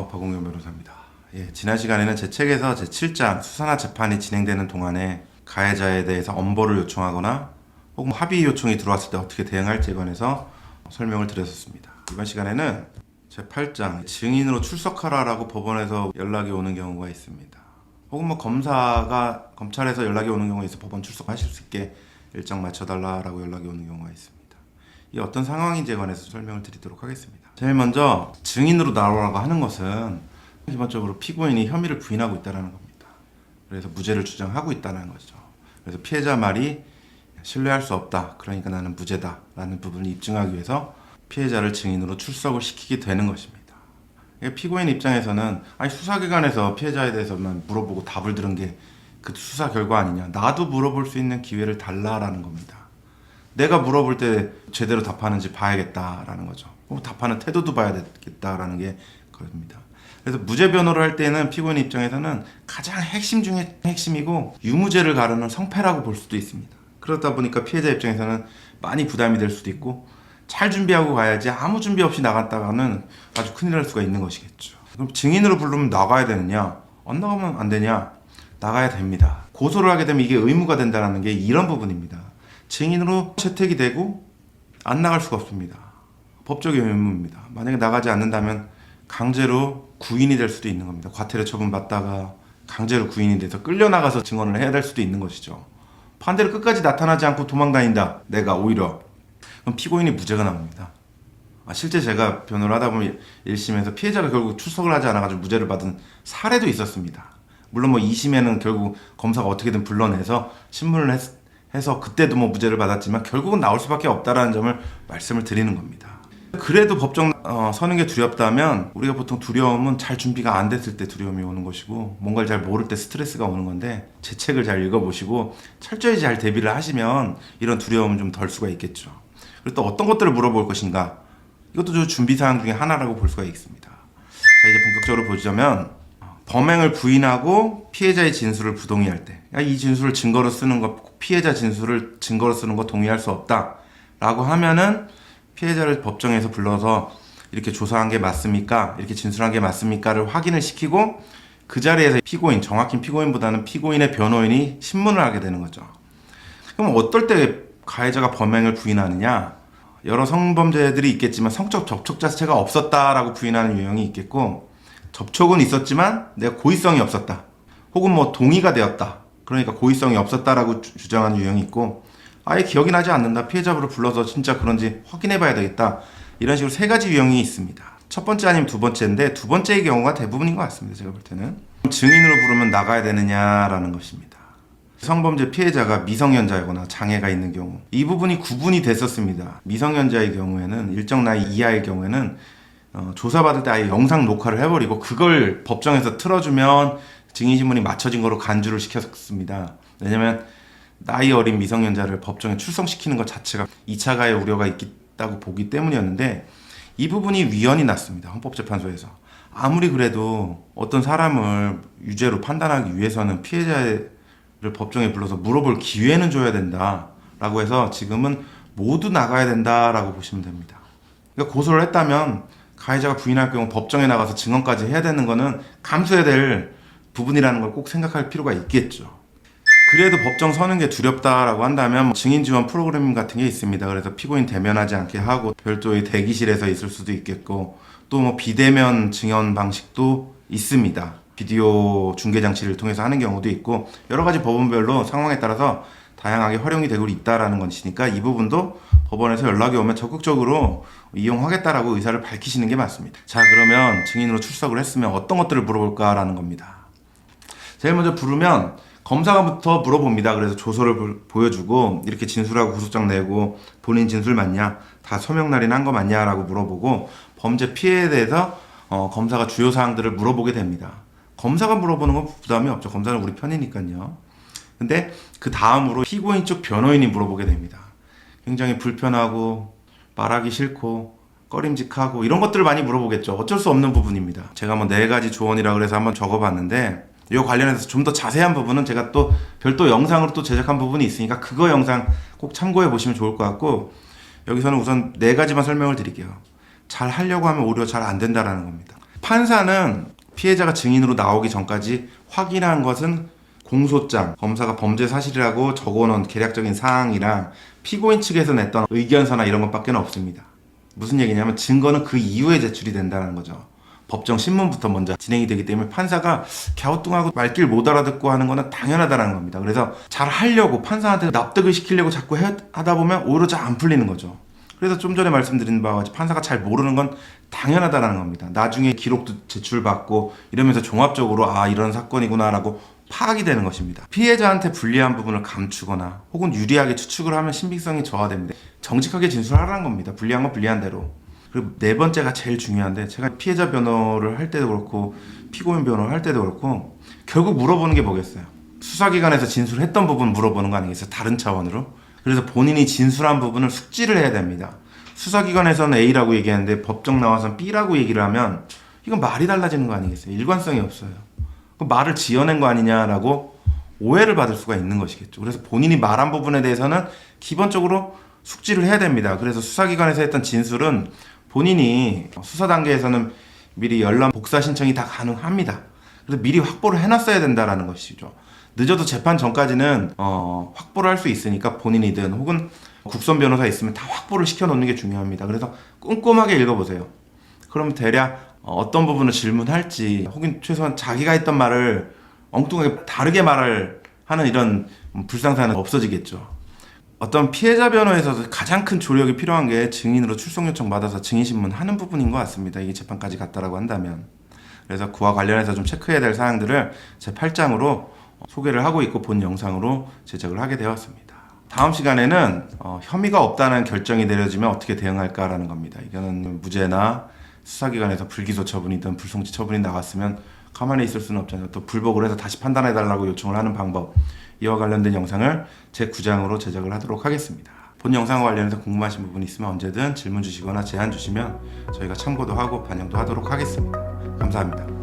안녕하세요. 박홍현 변호사입니다. 예, 지난 시간에는 제 책에서 제 7장 수사나 재판이 진행되는 동안에 가해자에 대해서 엄벌을 요청하거나 혹은 합의 요청이 들어왔을 때 어떻게 대응할지에 관해서 설명을 드렸었습니다. 이번 시간에는 제 8장 증인으로 출석하라라고 법원에서 연락이 오는 경우가 있습니다. 혹은 뭐 검사가 검찰에서 연락이 오는 경우에 있어 법원 출석하실 수 있게 일정 맞춰달라라고 연락이 오는 경우가 있습니다. 이 어떤 상황인지에 관해서 설명을 드리도록 하겠습니다. 제일 먼저 증인으로 나오라고 하는 것은 기본적으로 피고인이 혐의를 부인하고 있다는 겁니다. 그래서 무죄를 주장하고 있다는 거죠. 그래서 피해자 말이 신뢰할 수 없다. 그러니까 나는 무죄다 라는 부분을 입증하기 위해서 피해자를 증인으로 출석을 시키게 되는 것입니다. 피고인 입장에서는 아니 수사기관에서 피해자에 대해서만 물어보고 답을 들은 게 그 수사 결과 아니냐. 나도 물어볼 수 있는 기회를 달라라는 겁니다. 내가 물어볼 때 제대로 답하는지 봐야겠다라는 거죠. 답하는 태도도 봐야 되겠다라는 게 그겁니다. 그래서 무죄 변호를 할 때는 피고인 입장에서는 가장 핵심 중에 핵심이고 유무죄를 가르는 성패라고 볼 수도 있습니다. 그러다 보니까 피해자 입장에서는 많이 부담이 될 수도 있고 잘 준비하고 가야지 아무 준비 없이 나갔다가는 아주 큰일 날 수가 있는 것이겠죠. 그럼 증인으로 부르면 나가야 되느냐? 안 나가면 안 되냐? 나가야 됩니다. 고소를 하게 되면 이게 의무가 된다는 게 이런 부분입니다. 증인으로 채택이 되고 안 나갈 수가 없습니다. 법적인 의무입니다. 만약에 나가지 않는다면 강제로 구인이 될 수도 있는 겁니다. 과태료 처분 받다가 강제로 구인이 돼서 끌려나가서 증언을 해야 될 수도 있는 것이죠. 반대로 끝까지 나타나지 않고 도망다닌다. 내가 오히려 그럼 피고인이 무죄가 나옵니다. 아, 실제 제가 변호를 하다 보면 1심에서 피해자가 결국 출석을 하지 않아가지고 무죄를 받은 사례도 있었습니다. 물론 뭐 2심에는 결국 검사가 어떻게든 불러내서 신문을 했, 해서 그때도 뭐 무죄를 받았지만 결국은 나올 수밖에 없다라는 점을 말씀을 드리는 겁니다. 그래도 법정 어, 서는 게 두렵다면 우리가 보통 두려움은 잘 준비가 안 됐을 때 두려움이 오는 것이고 뭔가를 잘 모를 때 스트레스가 오는 건데 제 책을 잘 읽어보시고 철저히 잘 대비를 하시면 이런 두려움은 좀 덜 수가 있겠죠. 그리고 또 어떤 것들을 물어볼 것인가 이것도 좀 준비 사항 중에 하나라고 볼 수가 있습니다. 자 이제 본격적으로 보자면 범행을 부인하고 피해자의 진술을 부동의할 때, 야, 이 진술을 증거로 쓰는 것, 피해자 진술을 증거로 쓰는 거 동의할 수 없다 라고 하면은 피해자를 법정에서 불러서 이렇게 조사한 게 맞습니까? 이렇게 진술한 게 맞습니까?를 확인을 시키고 그 자리에서 피고인, 정확히 피고인보다는 피고인의 변호인이 신문을 하게 되는 거죠. 그럼 어떨 때 가해자가 범행을 부인하느냐? 여러 성범죄들이 있겠지만 성적 접촉 자체가 없었다라고 부인하는 유형이 있겠고 접촉은 있었지만 내가 고의성이 없었다. 혹은 뭐 동의가 되었다. 그러니까 고의성이 없었다라고 주- 주장하는 유형이 있고 아예 기억이 나지 않는다. 피해자를 불러서 진짜 그런지 확인해 봐야 되겠다. 이런 식으로 세 가지 유형이 있습니다. 첫 번째 아니면 두 번째인데 두 번째의 경우가 대부분인 것 같습니다. 제가 볼 때는. 증인으로 부르면 나가야 되느냐라는 것입니다. 성범죄 피해자가 미성년자이거나 장애가 있는 경우 이 부분이 구분이 됐었습니다. 미성년자의 경우에는 일정 나이 이하의 경우에는 어, 조사받을 때 아예 영상 녹화를 해버리고 그걸 법정에서 틀어주면 증인신문이 맞춰진 거로 간주를 시켰습니다. 왜냐면 나이 어린 미성년자를 법정에 출석시키는 것 자체가 2차 가해 우려가 있다고 보기 때문이었는데 이 부분이 위헌이 났습니다. 헌법재판소에서. 아무리 그래도 어떤 사람을 유죄로 판단하기 위해서는 피해자를 법정에 불러서 물어볼 기회는 줘야 된다라고 해서 지금은 모두 나가야 된다라고 보시면 됩니다. 그러니까 고소를 했다면 가해자가 부인할 경우 법정에 나가서 증언까지 해야 되는 거는 감수해야 될 부분이라는 걸 꼭 생각할 필요가 있겠죠. 그래도 법정 서는 게 두렵다라고 한다면 뭐 증인 지원 프로그램 같은 게 있습니다. 그래서 피고인 대면하지 않게 하고 별도의 대기실에서 있을 수도 있겠고 또 뭐 비대면 증언 방식도 있습니다. 비디오 중계 장치를 통해서 하는 경우도 있고 여러 가지 법원별로 상황에 따라서 다양하게 활용이 되고 있다라는 것이니까 이 부분도 법원에서 연락이 오면 적극적으로 이용하겠다라고 의사를 밝히시는 게 맞습니다. 자 그러면 증인으로 출석을 했으면 어떤 것들을 물어볼까라는 겁니다. 제일 먼저 부르면 검사가부터 물어봅니다. 그래서 조서를 보- 보여주고 이렇게 진술하고 구속장 내고 본인 진술 맞냐, 다 소명 날인 한 거 맞냐라고 물어보고 범죄 피해에 대해서 어, 검사가 주요 사항들을 물어보게 됩니다. 검사가 물어보는 건 부담이 없죠. 검사는 우리 편이니까요. 근데 그 다음으로 피고인 쪽 변호인이 물어보게 됩니다. 굉장히 불편하고 말하기 싫고 꺼림직하고 이런 것들을 많이 물어보겠죠. 어쩔 수 없는 부분입니다. 제가 뭐 네 가지 조언이라 그래서 한번 적어봤는데 이 관련해서 좀 더 자세한 부분은 제가 또 별도 영상으로 또 제작한 부분이 있으니까 그거 영상 꼭 참고해 보시면 좋을 것 같고 여기서는 우선 네 가지만 설명을 드릴게요. 잘 하려고 하면 오히려 잘 안 된다라는 겁니다. 판사는 피해자가 증인으로 나오기 전까지 확인한 것은 공소장, 검사가 범죄 사실이라고 적어놓은 계략적인 사항이랑 피고인 측에서 냈던 의견서나 이런 것밖에 없습니다. 무슨 얘기냐면 증거는 그 이후에 제출이 된다는 거죠. 법정 신문부터 먼저 진행이 되기 때문에 판사가 갸우뚱하고 말귀를 못 알아듣고 하는 거는 당연하다는 겁니다. 그래서 잘 하려고 판사한테 납득을 시키려고 자꾸 해- 하다 보면 오히려 잘 안 풀리는 거죠. 그래서 좀 전에 말씀드린 바와 같이 판사가 잘 모르는 건 당연하다는 겁니다. 나중에 기록도 제출받고 이러면서 종합적으로 아 이런 사건이구나라고 파악이 되는 것입니다. 피해자한테 불리한 부분을 감추거나 혹은 유리하게 추측을 하면 신빙성이 저하됩니다. 정직하게 진술하라는 겁니다. 불리한 건 불리한 대로. 그리고 네 번째가 제일 중요한데 제가 피해자 변호를 할 때도 그렇고 피고인 변호를 할 때도 그렇고 결국 물어보는 게 뭐겠어요? 수사기관에서 진술했던 부분 물어보는 거 아니겠어요? 다른 차원으로. 그래서 본인이 진술한 부분을 숙지를 해야 됩니다. 수사기관에서는 A라고 얘기하는데 법정 나와서 B라고 얘기를 하면 이건 말이 달라지는 거 아니겠어요? 일관성이 없어요. 그 말을 지어낸 거 아니냐라고 오해를 받을 수가 있는 것이겠죠. 그래서 본인이 말한 부분에 대해서는 기본적으로 숙지를 해야 됩니다. 그래서 수사기관에서 했던 진술은 본인이 수사 단계에서는 미리 연락 복사 신청이 다 가능합니다. 그래서 미리 확보를 해놨어야 된다라는 것이죠. 늦어도 재판 전까지는 어, 확보를 할 수 있으니까 본인이든 혹은 국선 변호사 있으면 다 확보를 시켜놓는 게 중요합니다. 그래서 꼼꼼하게 읽어보세요. 그럼 대략 어, 어떤 부분을 질문할지 혹은 최소한 자기가 했던 말을 엉뚱하게 다르게 말을 하는 이런 불상사는 없어지겠죠. 어떤 피해자 변호에서 가장 큰 조력이 필요한 게 증인으로 출석 요청 받아서 증인 신문 하는 부분인 것 같습니다. 이게 재판까지 갔다라고 한다면. 그래서 그와 관련해서 좀 체크해야 될 사항들을 제 8장으로 소개를 하고 있고 본 영상으로 제작을 하게 되었습니다. 다음 시간에는 어, 혐의가 없다는 결정이 내려지면 어떻게 대응할까라는 겁니다. 이거는 무죄나 수사기관에서 불기소 처분이든 불송치 처분이 나왔으면 가만히 있을 수는 없잖아요. 또 불복을 해서 다시 판단해달라고 요청을 하는 방법 이와 관련된 영상을 제 9장으로 제작을 하도록 하겠습니다. 본 영상과 관련해서 궁금하신 부분이 있으면 언제든 질문 주시거나 제안 주시면 저희가 참고도 하고 반영도 하도록 하겠습니다. 감사합니다.